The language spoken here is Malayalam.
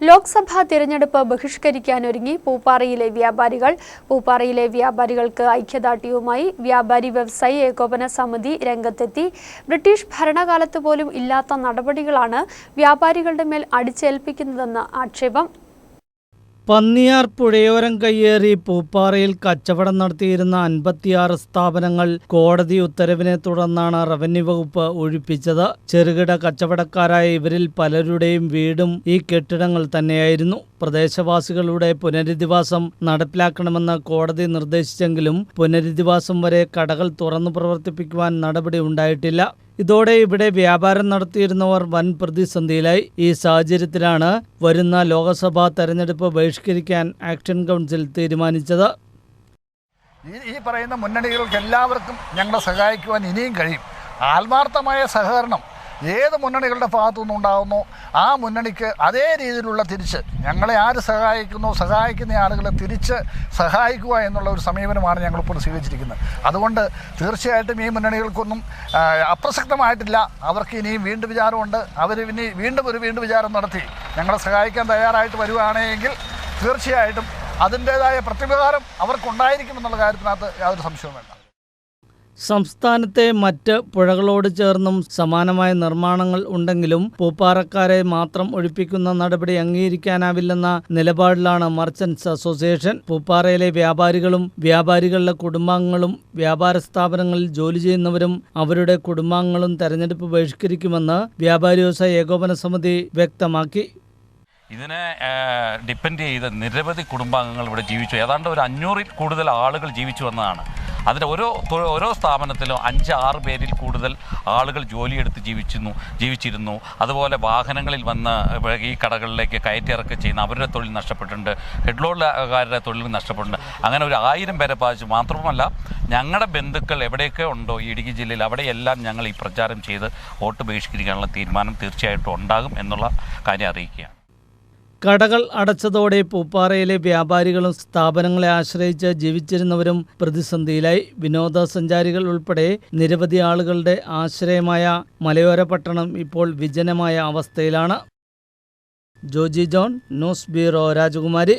ലോക്സഭാ തിരഞ്ഞെടുപ്പ് ബഹിഷ്കരിക്കാനൊരുങ്ങി പൂപ്പാറയിലെ വ്യാപാരികൾ പൂപ്പാറയിലെ വ്യാപാരികൾക്ക് ഐക്യദാർഢ്യവുമായി വ്യാപാരി വ്യവസായി ഏകോപന സമിതി രംഗത്തെത്തി. ബ്രിട്ടീഷ് ഭരണകാലത്ത് പോലും ഇല്ലാത്ത നടപടികളാണ് വ്യാപാരികളുടെ മേൽ അടിച്ചേൽപ്പിക്കുന്നതെന്ന് ആക്ഷേപം പന്നിയാർ പുഴയോരം കയ്യേറി പൂപ്പാറയിൽ കച്ചവടം നടത്തിയിരുന്ന അൻപത്തിയാറ് സ്ഥാപനങ്ങൾ കോടതി ഉത്തരവിനെ തുടർന്നാണ് റവന്യൂ വകുപ്പ് ഒഴിപ്പിച്ചത്. ചെറുകിട കച്ചവടക്കാരായ ഇവരിൽ പലരുടെയും വീടും ഈ കെട്ടിടങ്ങൾ തന്നെയായിരുന്നു. പ്രദേശവാസികളുടെ പുനരധിവാസം നടപ്പിലാക്കണമെന്ന് കോടതി നിർദ്ദേശിച്ചെങ്കിലും പുനരധിവാസം വരെ കടകൾ തുറന്നു പ്രവർത്തിപ്പിക്കുവാൻ നടപടി ഉണ്ടായിട്ടില്ല. ഇതോടെ ഇവിടെ വ്യാപാരം നടത്തിയിരുന്നവർ വൻ പ്രതിസന്ധിയിലായി. ഈ സാഹചര്യത്തിലാണ് വരുന്ന ലോക്സഭാ തെരഞ്ഞെടുപ്പ് ബഹിഷ്കരിക്കാൻ ആക്ഷൻ കൗൺസിൽ തീരുമാനിച്ചത്. ഈ പറയുന്ന മുന്നണികൾക്ക് എല്ലാവർക്കും ഞങ്ങളെ സഹായിക്കുവാൻ ഇനിയും കഴിയും. ആത്മാർത്ഥമായ സഹകരണം ഏത് മുന്നണികളുടെ ഭാഗത്തു നിന്നുണ്ടാകുന്നോ ആ മുന്നണിക്ക് അതേ രീതിയിലുള്ള തിരിച്ച് ഞങ്ങളെ ആര് സഹായിക്കുന്നു? സഹായിക്കുന്ന ആളുകളെ തിരിച്ച് സഹായിക്കുക എന്നുള്ള ഒരു സമീപനമാണ് ഞങ്ങളിപ്പോൾ സ്വീകരിച്ചിരിക്കുന്നത്. അതുകൊണ്ട് തീർച്ചയായിട്ടും ഈ മുന്നണികൾക്കൊന്നും അപ്രസക്തമായിട്ടില്ല. അവർക്ക് ഇനിയും വീണ്ടും വിചാരമുണ്ട്. അവർ ഇനി വീണ്ടും ഒരു വീണ്ടും വിചാരം നടത്തി ഞങ്ങളെ സഹായിക്കാൻ തയ്യാറായിട്ട് വരികയാണെങ്കിൽ തീർച്ചയായിട്ടും അതിന്റേതായ പ്രത്യുപകാരം അവർക്കുണ്ടായിരിക്കുമെന്നുള്ള കാര്യത്തിനകത്ത് യാതൊരു സംശയവും വേണ്ട സംസ്ഥാനത്തെ മറ്റ് പുഴകളോട് ചേർന്നും സമാനമായ നിർമ്മാണങ്ങൾ ഉണ്ടെങ്കിലും പൂപ്പാറക്കാരെ മാത്രം ഒഴിപ്പിക്കുന്ന നടപടി അംഗീകരിക്കാനാവില്ലെന്ന നിലപാടിലാണ് മർച്ചൻസ് അസോസിയേഷൻ. പൂപ്പാറയിലെ വ്യാപാരികളും വ്യാപാരികളുടെ കുടുംബാംഗങ്ങളും വ്യാപാര സ്ഥാപനങ്ങളിൽ ജോലി ചെയ്യുന്നവരും അവരുടെ കുടുംബാംഗങ്ങളും തെരഞ്ഞെടുപ്പ് ബഹിഷ്കരിക്കുമെന്ന് വ്യാപാരി വ്യവസായ ഏകോപന സമിതി വ്യക്തമാക്കി. ഇതിനെ ഡിപ്പെൻഡ് ചെയ്ത് നിരവധി കുടുംബാംഗങ്ങൾ ഇവിടെ ജീവിച്ചു. ഏതാണ്ട് ഒരു അഞ്ഞൂറിൽ കൂടുതൽ ആളുകൾ ജീവിച്ചു വന്നതാണ്. അതിന്റെ ഓരോ ഓരോ സ്ഥാപനത്തിലും അഞ്ച് ആറ് പേരിൽ കൂടുതൽ ആളുകൾ ജോലിയെടുത്ത് ജീവിച്ചിരുന്നു ജീവിച്ചിരുന്നു. അതുപോലെ വാഹനങ്ങളിൽ വന്ന് ഈ കടകളിലേക്ക് കയറ്റിറക്കി ചെയ്യുന്ന അവരുടെ തൊഴിൽ നഷ്ടപ്പെട്ടിട്ടുണ്ട്. ഹെഡ്ലോഡുകാരുടെ തൊഴിൽ നഷ്ടപ്പെട്ടിട്ടുണ്ട്. അങ്ങനെ ഒരു ആയിരം പേരെ ബാധിച്ചു. മാത്രമല്ല ഞങ്ങളുടെ ബന്ധുക്കൾ എവിടെയൊക്കെ ഉണ്ടോ ഈ ഇടുക്കി ജില്ലയിൽ അവിടെയെല്ലാം ഞങ്ങൾ ഈ പ്രചാരം ചെയ്ത് വോട്ട് ബഹിഷ്കരിക്കാനുള്ള തീരുമാനം തീർച്ചയായിട്ടും ഉണ്ടാകും എന്നുള്ള കാര്യം അറിയിക്കുകയാണ്. കടകൾ അടച്ചതോടെ പൂപ്പാറയിലെ വ്യാപാരികളും സ്ഥാപനങ്ങളെ ആശ്രയിച്ച് ജീവിച്ചിരുന്നവരും പ്രതിസന്ധിയിലായി. വിനോദസഞ്ചാരികൾ ഉൾപ്പെടെ നിരവധി ആളുകളുടെ ആശ്രയമായ മലയോര പട്ടണം ഇപ്പോൾ വിജനമായ അവസ്ഥയിലാണ്. ജോജി ജോൺ ന്യൂസ് ബ്യൂറോ രാജകുമാരി.